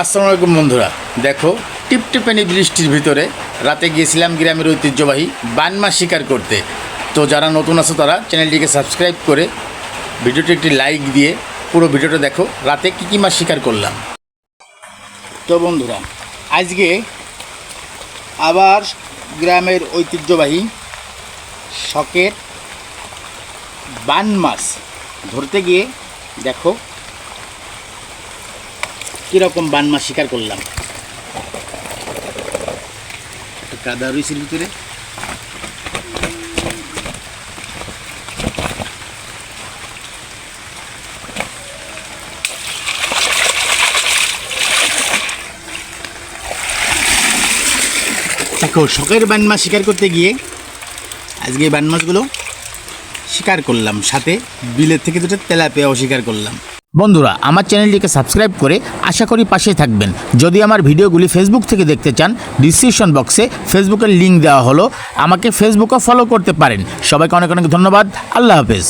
আসসালামু আলাইকুম বন্ধুরা। দেখো, টিপটিপানি বৃষ্টির ভিতরে রাতে গিয়েছিলাম গ্রামের ঐতিহ্যবাহী বানমা শিকার করতে। তো যারা নতুন আছে তারা চ্যানেলটিকে সাবস্ক্রাইব করে ভিডিওটি একটি লাইক দিয়ে পুরো ভিডিওটা দেখো, রাতে কী কী মাছ শিকার করলাম। তো বন্ধুরা, আজকে আবার গ্রামের ঐতিহ্যবাহী শখের বান মাছ ধরতে গিয়ে দেখো কীরকম বানমা শিকার করলাম? কাদা রয়েছে ভিতরে। দেখো, শখের বান মাছ শিকার করতে গিয়ে আজকে এই শিকার করলাম সাথে বিলের থেকে দুটো তেলাপিয়াও শিকার করলাম। বন্ধুরা, আমার চ্যানেলটিকে সাবস্ক্রাইব করে আশা করি পাশেই থাকবেন। যদি আমার ভিডিওগুলি ফেসবুক থেকে দেখতে চান ডিসক্রিপশন বক্সে ফেসবুকের লিঙ্ক দেওয়া হলো। আমাকে ফেসবুকে ফলো করতে পারেন। সবাইকে অনেক অনেক ধন্যবাদ। আল্লাহ হাফেজ।